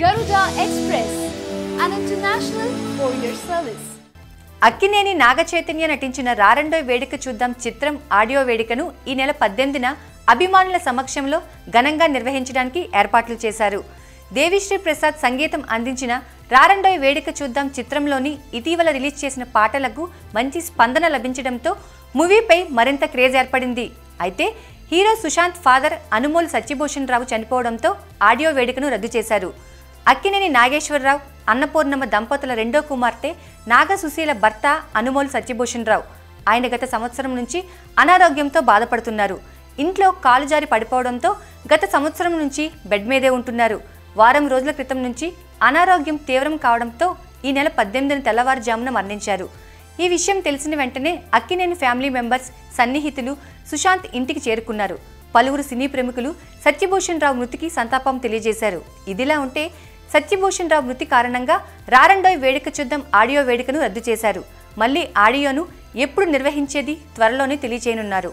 Garuda Express an international courier Akkineni Naga Chaitanya నటించిన రారండోయ్ వేడుక చూద్దాం చిత్రం ఆడియో వేడుకను ఈ నెల పద్దెనిమిదిన అభిమానుల సమక్షంలో ఘనంగా నిర్వహించడానికి ఏర్పాట్లు చేశారు. దేవిశ్రీ ప్రసాద్ సంగీతం అందించిన రారండోయ్ వేడుక చూద్దాం చిత్రంలోని ఇటీవల రిలీజ్ చేసిన పాటలకు మంచి స్పందన లభించడంతో మూవీపై మరింత క్రేజ్ ఏర్పడింది. అయితే హీరో సుశాంత్ ఫాదర్ అనుమోల్ సత్యభూషణ్ రావు చనిపోవడంతో ఆడియో వేడుకను రద్దు చేశారు. అక్కినేని నాగేశ్వరరావు అన్నపూర్ణమ్మ దంపతుల రెండో కుమార్తె నాగ సుశీల భర్త అనుమోల్ సత్యభూషణ్ రావు ఆయన గత సంవత్సరం నుంచి అనారోగ్యంతో బాధపడుతున్నారు. ఇంట్లో కాలు జారి పడిపోవడంతో గత సంవత్సరం నుంచి బెడ్ మీదే ఉంటున్నారు. వారం రోజుల క్రితం నుంచి అనారోగ్యం తీవ్రం కావడంతో ఈ నెల పద్దెనిమిదిన తెల్లవారుజామున మరణించారు. ఈ విషయం తెలిసిన వెంటనే అక్కినేని ఫ్యామిలీ మెంబర్స్ సన్నిహితులు సుశాంత్ ఇంటికి చేరుకున్నారు. పలువురు సినీ ప్రముఖులు సత్యభూషణ్ రావు మృతికి సంతాపం తెలియజేశారు. ఇదిలా ఉంటే సత్యభూషణ్ రావు మృతి కారణంగా రారండోయ్ వేడుక చూద్దాం ఆడియో వేడుకను రద్దు చేశారు. మళ్ళీ ఆడియోను ఎప్పుడు నిర్వహించేది త్వరలోనే తెలియజేయనున్నారు